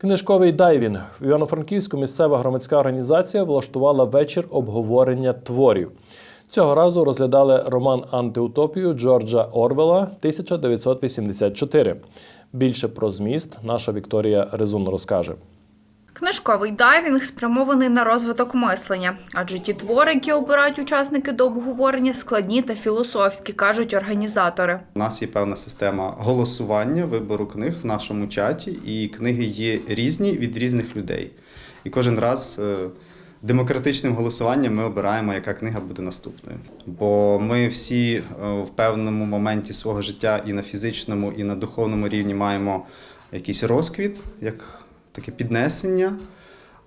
Книжковий дайвінг в Івано-Франківську місцева громадська організація влаштувала вечір обговорення творів. Цього разу розглядали роман антиутопію Джорджа Орвела 1984. Більше про зміст наша Вікторія Резун розкаже. Книжковий дайвінг спрямований на розвиток мислення, адже ті твори, які обирають учасники до обговорення, складні та філософські, кажуть організатори. У нас є певна система голосування, вибору книг в нашому чаті, і книги є різні від різних людей. І кожен раз е, демократичним голосуванням ми обираємо, яка книга буде наступною. Бо ми всі е, в певному моменті свого життя і на фізичному, і на духовному рівні маємо якийсь розквіт, як таке піднесення.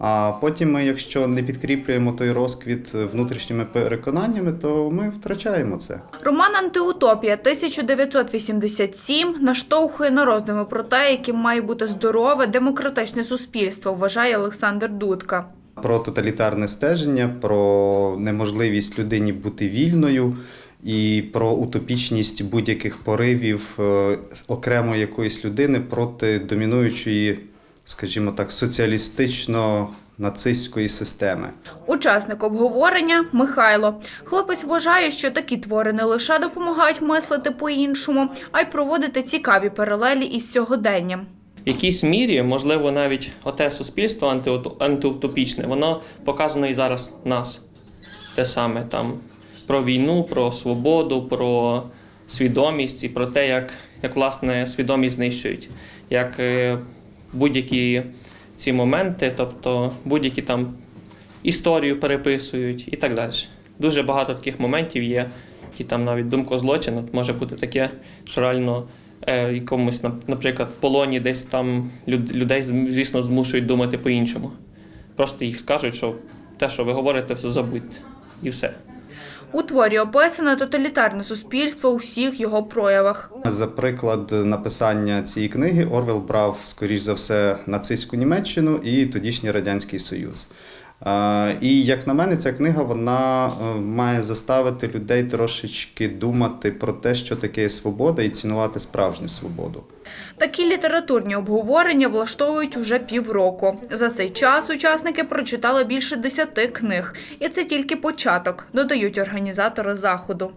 А потім ми, якщо не підкріплюємо той розквіт внутрішніми переконаннями, то ми втрачаємо це. Роман Антиутопія 1987 наштовхує на роздуми про те, яким має бути здорове демократичне суспільство, вважає Олександр Дудка. Про тоталітарне стеження, про неможливість людині бути вільною і про утопічність будь-яких поривів е, окремо якоїсь людини проти домінуючої, скажімо так, соціалістично-нацистської системи. Учасник обговорення Михайло. Хлопець вважає, що такі твори не лише допомагають мислити по-іншому, а й проводити цікаві паралелі із сьогоденням. В якійсь мірі, можливо, навіть оте суспільство антиутопічне, воно показано і зараз нас. Те саме там про війну, про свободу, про свідомість і про те, як, як власне свідомість знищують, як е, будь-які ці моменти, тобто будь-які там історію переписують і так далі. Дуже багато таких моментів є, які там навіть думкозлочин От може бути таке, що реально е, якомусь, нап- наприклад, полоні десь там люд- людей, звісно, змушують думати по-іншому. Просто їх скажуть, що те, що ви говорите, все забудьте. І все. У творі описано тоталітарне суспільство у всіх його проявах. За приклад написання цієї книги Орвел брав, скоріш за все, нацистську Німеччину і тодішній Радянський Союз. І як на мене, ця книга вона е, має заставити людей трошечки думати про те, що таке свобода, і цінувати справжню свободу. Такі літературні обговорення влаштовують уже півроку. За цей час учасники прочитали більше десяти книг, і це тільки початок, додають організатори заходу.